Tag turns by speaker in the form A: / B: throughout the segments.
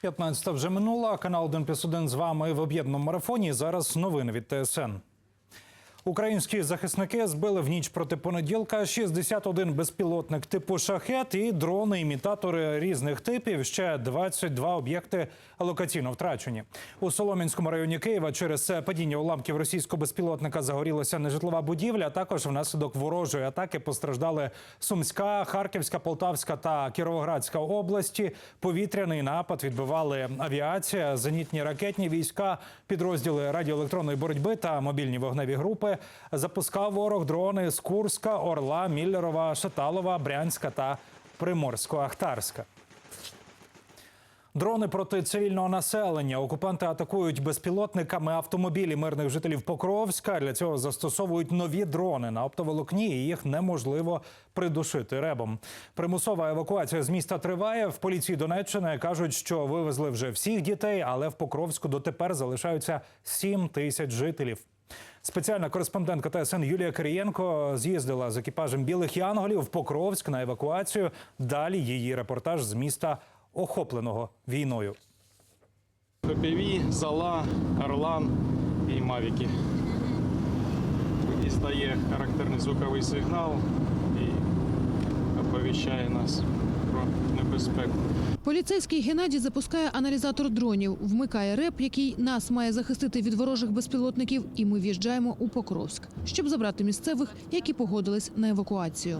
A: 15 вже минула. Канал 1 плюс 1 з вами в об'єднаному марафоні. Зараз новини від ТСН. Українські захисники збили в ніч проти понеділка 61 безпілотник типу шахет і дрони-імітатори різних типів. Ще 22 об'єкти локаційно втрачені. У Солом'янському районі Києва через падіння уламків російського безпілотника загорілася нежитлова будівля. Також внаслідок ворожої атаки постраждали Сумська, Харківська, Полтавська та Кіровоградська області. Повітряний напад відбивали авіація, зенітні ракетні війська, підрозділи радіоелектронної боротьби та мобільні вогневі групи. Запускав ворог дрони з Курська, Орла, Міллерова, Шаталова, Брянська та Приморсько-Ахтарська. Дрони проти цивільного населення. Окупанти атакують безпілотниками автомобілі мирних жителів Покровська. Для цього застосовують нові дрони на оптоволокні. і Їх неможливо придушити ребом. Примусова евакуація з міста триває. В поліції Донеччини кажуть, що вивезли вже всіх дітей, але в Покровську дотепер залишаються 7 тисяч жителів. Спеціальна кореспондентка ТСН Юлія Кирієнко з'їздила з екіпажем білих янголів в Покровськ на евакуацію. Далі її репортаж з міста, охопленого війною.
B: ППВ, Зала, Орлан і Мавіки. Дістає характерний звуковий сигнал і оповіщає нас небезпеку.
C: Поліцейський Геннадій запускає аналізатор дронів, вмикає реп, який нас має захистити від ворожих безпілотників, і ми в'їжджаємо у Покровськ, щоб забрати місцевих, які погодились на евакуацію.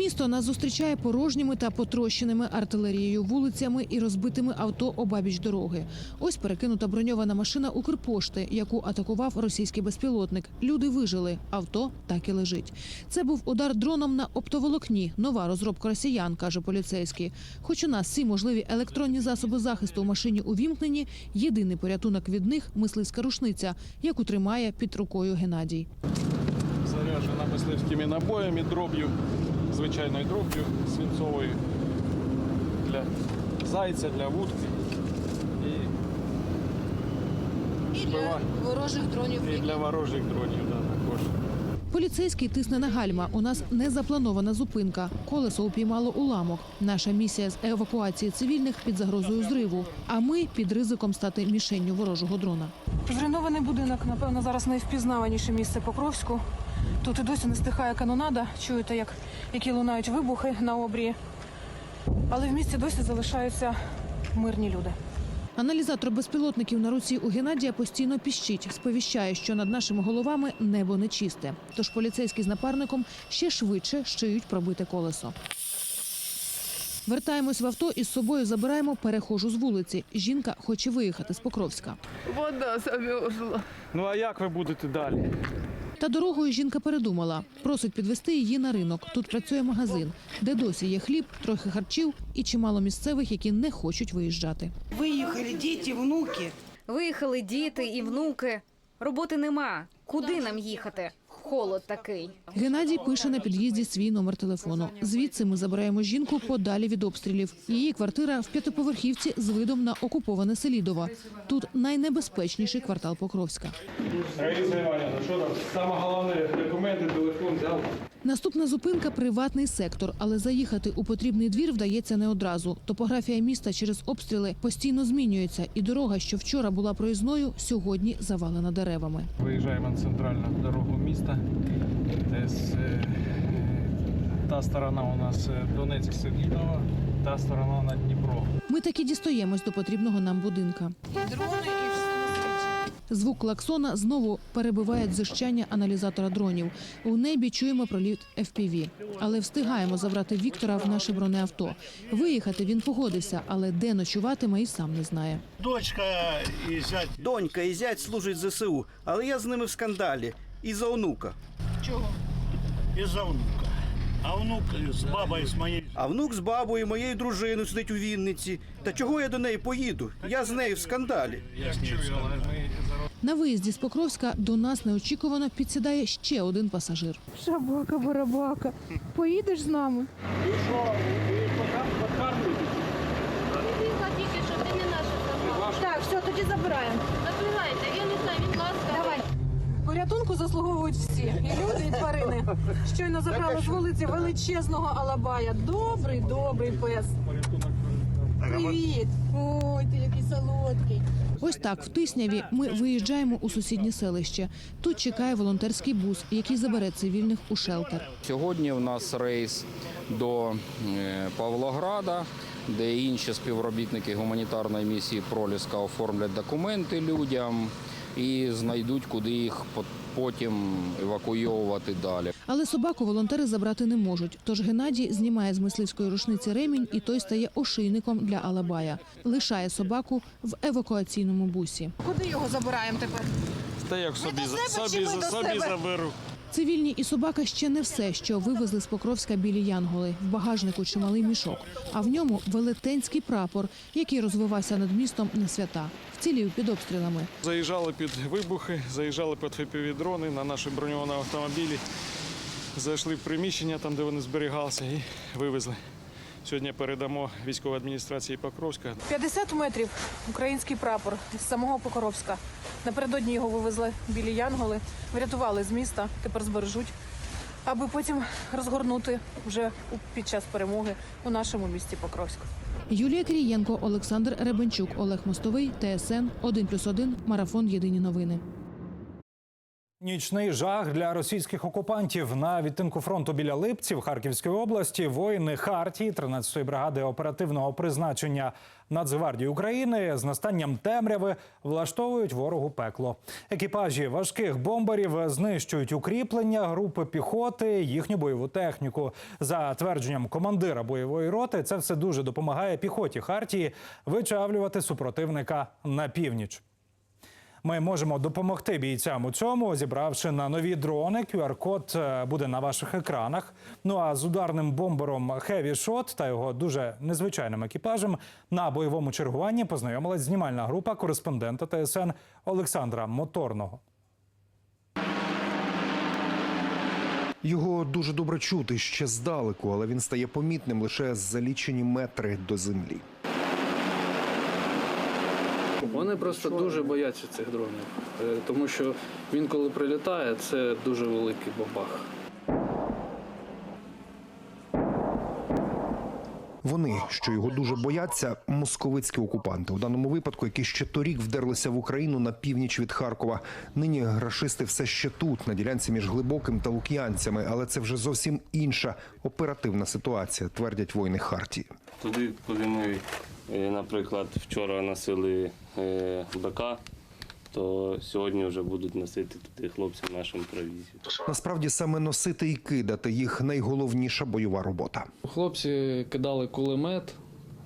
C: Місто нас зустрічає порожніми та потрощеними артилерією, вулицями і розбитими авто обабіч дороги. Ось перекинута броньована машина Укрпошти, яку атакував російський безпілотник. Люди вижили, авто так і лежить. Це був удар дроном на оптоволокні. Нова розробка росіян, каже поліцейський. Хоч у нас всі можливі електронні засоби захисту у машині увімкнені, єдиний порятунок від них мисливська рушниця, яку тримає під рукою Геннадій.
B: Заряджена мисливськими набоями, дроб'ю, звичайною дроб'ю свинцовою для зайця, для вудки. І,
C: І
B: Збиває.
C: ворожих дронів.
B: і для ворожих дронів да, також.
C: Поліцейський тисне на гальма. У нас не запланована зупинка. Колесо упіймало уламок. Наша місія з евакуації цивільних під загрозою зриву. А ми під ризиком стати мішенню ворожого дрона.
D: Зруйнований будинок, напевно, зараз найвпізнаваніше місце Покровську. Тут і досі не стихає канонада. Чуєте, як, які лунають вибухи на обрії. Але в місті досі залишаються мирні люди.
C: Аналізатор безпілотників на руці у Геннадія постійно піщить, сповіщає, що над нашими головами небо нечисте. Тож поліцейський з напарником ще швидше шиють пробите колесо. Вертаємось в авто і з собою забираємо перехожу з вулиці. Жінка хоче виїхати з Покровська.
E: Вода замерзла.
B: Ну а як ви будете далі?
C: Та дорогою жінка передумала. Просить підвести її на ринок. Тут працює магазин, де досі є хліб, трохи харчів і чимало місцевих, які не хочуть виїжджати.
F: Виїхали діти, внуки.
G: Виїхали діти і внуки. Роботи нема. Куди нам їхати? Холод такий.
C: Геннадій пише на під'їзді свій номер телефону. Звідси ми забираємо жінку подалі від обстрілів. Її квартира в п'ятиповерхівці з видом на окуповане Селідово. Тут найнебезпечніший квартал Покровська.
B: Раїса Іванівна, що там? Саме головне документи, телефон взяв.
C: Наступна зупинка приватний сектор, але заїхати у потрібний двір вдається не одразу. Топографія міста через обстріли постійно змінюється, і дорога, що вчора була проїзною, сьогодні завалена деревами.
B: Виїжджаємо на центральну дорогу міста. Десь е, та сторона у нас е, Донецьк Сергійова, та сторона на Дніпро.
C: Ми таки дістаємось до потрібного нам будинка. Звук клаксона знову перебиває дзижчання аналізатора дронів. У небі чуємо проліт FPV. Але встигаємо забрати Віктора в наше бронеавто. Виїхати він погодився, але де ночуватиме і сам не знає.
H: Дочка і зять
F: Донька і зять служать ЗСУ, але я з ними в скандалі. І за онука.
H: і за внука. А внук з бабою з моєю
F: А внук з бабою, моєю дружиною сидить у Вінниці. Та чого я до неї поїду? Я з нею в скандалі.
C: На виїзді з Покровська до нас неочікувано підсідає ще один пасажир.
D: Шабака, барабака. Поїдеш з нами? Так, все, тоді забираємо.
I: Забирайте, я не знаю, він ласка.
D: Давай. Порятунку заслуговують всі. І люди, і тварини. Щойно забрали з вулиці величезного алабая. Добрий, добрий пес.
J: Привіт! Ой, ти який солодкий.
C: Ось так в Тисняві ми виїжджаємо у сусіднє селище. Тут чекає волонтерський бус, який забере цивільних у шелтер.
K: Сьогодні в нас рейс до е, Павлограда, де інші співробітники гуманітарної місії Проліска оформлять документи людям і знайдуть, куди їх по- потім евакуйовувати далі.
C: Але собаку волонтери забрати не можуть. Тож Геннадій знімає з мисливської рушниці ремінь, і той стає ошийником для Алабая. Лишає собаку в евакуаційному бусі.
D: Куди його забираємо тепер?
B: Та як собі,
J: до себе
B: собі,
J: чи ми до
B: собі
J: себе?
B: заберу.
C: Цивільні і собака ще не все, що вивезли з Покровська білі янголи. В багажнику чималий мішок, а в ньому велетенський прапор, який розвивався над містом на свята. Вцілів під обстрілами.
B: Заїжджали під вибухи, заїжджали під ФПВ-дрони на наші броньовані автомобілі. Зайшли в приміщення, там, де вони зберігалися, і вивезли. Сьогодні передамо військовій адміністрації Покровська
D: 50 метрів український прапор з самого Покоровська. Напередодні його вивезли білі янголи, врятували з міста, тепер збережуть, аби потім розгорнути вже під час перемоги у нашому місті Покровськ.
C: Юлія Кирієнко, Олександр Ребенчук, Олег Мостовий, ТСН 1+,1, Марафон Єдині новини.
A: Нічний жах для російських окупантів на відтинку фронту біля Липців Харківської області. Воїни Хартії 13-ї бригади оперативного призначення Нацгвардії України з настанням темряви влаштовують ворогу пекло. Екіпажі важких бомбарів знищують укріплення, групи піхоти, їхню бойову техніку. За твердженням командира бойової роти, це все дуже допомагає піхоті Хартії вичавлювати супротивника на північ. Ми можемо допомогти бійцям у цьому, зібравши на нові дрони. QR-код е, буде на ваших екранах. Ну а з ударним бомбером Heavy Shot та його дуже незвичайним екіпажем на бойовому чергуванні познайомилась знімальна група кореспондента ТСН Олександра Моторного.
L: Його дуже добре чути ще здалеку, але він стає помітним лише за лічені метри до землі.
B: Вони просто дуже бояться цих дронів, е, тому що він, коли прилітає, це дуже великий бабах.
L: Вони, що його дуже бояться, московицькі окупанти. У даному випадку, які ще торік вдерлися в Україну на північ від Харкова. Нині рашисти все ще тут, на ділянці між глибоким та лук'янцями, але це вже зовсім інша оперативна ситуація, твердять воїни Хартії.
K: Туди, куди ми, наприклад, вчора носили е, БК, то сьогодні вже будуть носити туди хлопцям нашим провізію.
L: Насправді саме носити і кидати їх найголовніша бойова робота.
B: Хлопці кидали кулемет,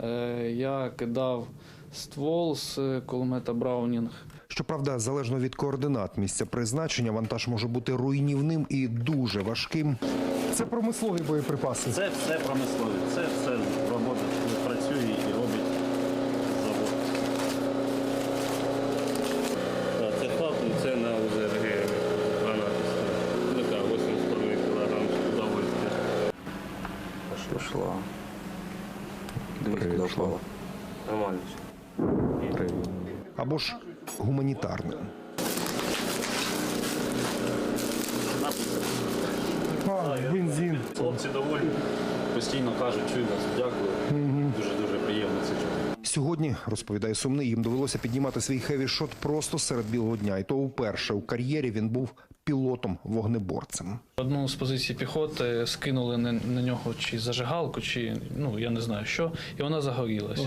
B: е, я кидав ствол з е, кулемета Браунінг.
L: Щоправда, залежно від координат місця призначення, вантаж може бути руйнівним і дуже важким. Це промислові боєприпаси.
H: Це все промислові. Це все робота працює і робить завод.
K: Так, це хлоп, це на УЗРГ гранати. Така 8,5 кг удовольствия.
B: Пішла.
K: Нормально.
L: або ж гуманітарним. бензин.
H: Хлопці доволі. Постійно кажуть, чую вас, дякую. Дуже-дуже приємно це чути.
L: Сьогодні, розповідає сумний, їм довелося піднімати свій хеві-шот просто серед білого дня. І то вперше у кар'єрі він був пілотом-вогнеборцем.
B: Одну з позицій піхоти скинули на, на нього чи зажигалку, чи ну я не знаю що, і вона загорілась.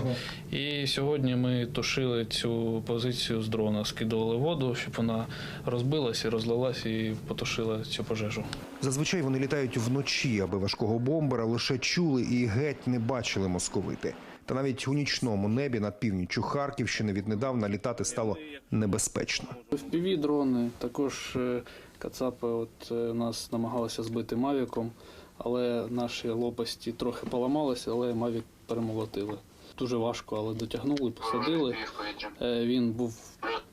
B: І сьогодні ми тушили цю позицію з дрона, скидували воду, щоб вона розбилась і розлилась, і потушила цю пожежу.
L: Зазвичай вони літають вночі, аби важкого бомбера лише чули і геть не бачили московити. Та навіть у нічному небі над північчю Харківщини віднедавна літати стало небезпечно.
B: fpv дрони також е, кацапи от е, нас намагалися збити мавіком, але наші лопасті трохи поламалися, але мавік перемолотили. Дуже важко, але дотягнули, посадили. Е, Він був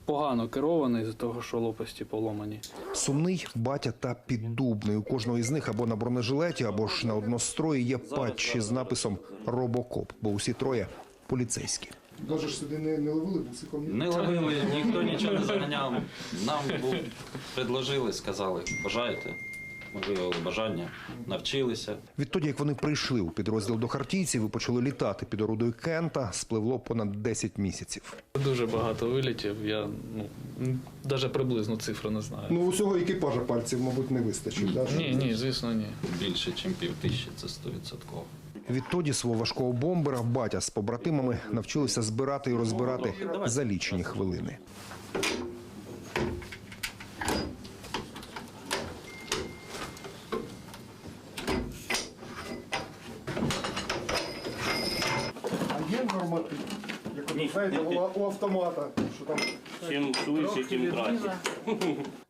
B: погано керований з того, що лопасті поломані.
L: Сумний батя та піддубний. У кожного із них або на бронежилеті, або ж на однострої є патчі з написом Робокоп, бо усі троє поліцейські. Даже ж сюди не, не ловили бусиком.
K: Не ловили, ніхто нічого не заганяв. Нам був, предложили, сказали, бажаєте.
H: Ми виявили бажання, навчилися.
L: Відтоді, як вони прийшли у підрозділ до хартійців і почали літати під орудою Кента, спливло понад 10 місяців.
B: Дуже багато вилітів. Я ну навіть приблизно цифру не знаю.
L: Ну усього екіпажа пальців, мабуть, не вистачить. Да?
B: Ні, ні, звісно, ні.
H: Більше, ніж пів тисячі, це 100%.
L: Відтоді свого важкого бомбера батя з побратимами навчилися збирати і розбирати за лічені хвилини.
M: А є норматив? Як от, знаєте, у, автомата, що там
H: Чим швидше, тим краще.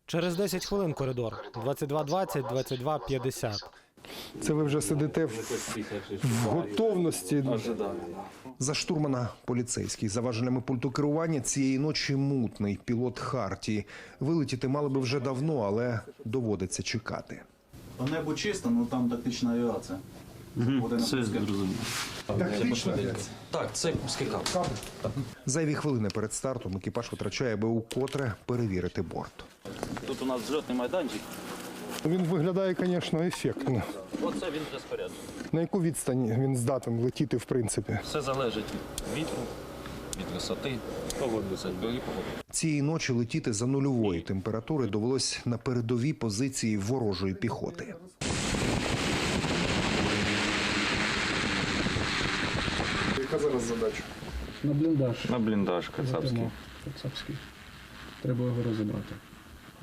N: Через 10 хвилин коридор. 22.20, 22.50.
M: це ви вже сидите в, в готовності.
L: За штурмана поліцейський за важелями пульту керування цієї ночі мутний пілот Хартії. Вилетіти мали би вже давно, але доводиться чекати.
H: По небу чисто, ну там тактична авіація. Буде Все зрозуміло. Так, це скикав.
L: Зайві хвилини перед стартом екіпаж витрачає, аби укотре перевірити борт.
H: Тут у нас зльотний майданчик.
M: Він виглядає, звісно, ефектно.
H: Оце він спорядження.
M: На яку відстань він здатен летіти, в принципі?
H: Все залежить від вітру, від висоти, погоди, погоди.
L: Цієї ночі летіти за нульової температури довелось на передові позиції ворожої піхоти.
M: Яка зараз задача?
B: На бліндаж.
H: На бліндаж кацапський.
B: Кацапський. Треба його розібрати.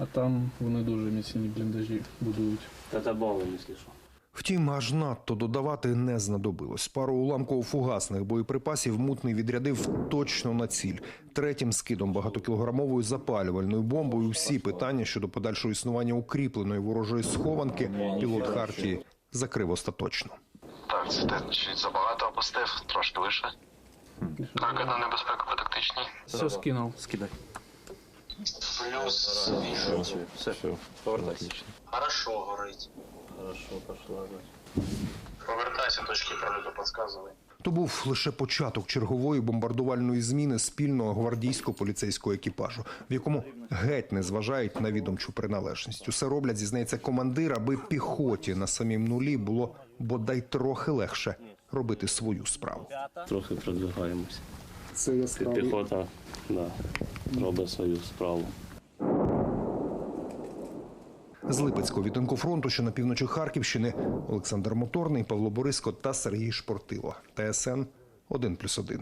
B: А там вони дуже міцні бліндажі будують.
H: Та забавили, якщо що.
L: Втім, аж надто додавати не знадобилось. Пару уламково-фугасних боєприпасів мутний відрядив точно на ціль. Третім скидом багатокілограмовою запалювальною бомбою всі питання щодо подальшого існування укріпленої ворожої схованки пілот Хартії закрив остаточно.
K: Так, це ти чуть забагато опустив, трошки вище. Так, на небезпеку по тактичній.
B: Все скинув.
H: Скидай.
K: Плюс
H: Все, повертайся.
K: Хорошо горить.
H: Хорошо, пошла.
K: Повертайся, точки прольоту підказувай.
L: То був лише початок чергової бомбардувальної зміни спільного гвардійсько-поліцейського екіпажу, в якому геть не зважають на відомчу приналежність. Усе роблять, зізнається командир, аби піхоті на самім нулі було бодай трохи легше робити свою справу.
H: Трохи продвигаємося.
M: Це яскраво.
H: Піхота да, робить свою справу.
L: З Липецького відтинку фронту, що на півночі Харківщини, Олександр Моторний, Павло Бориско та Сергій Шпортило. ТСН 1+,1.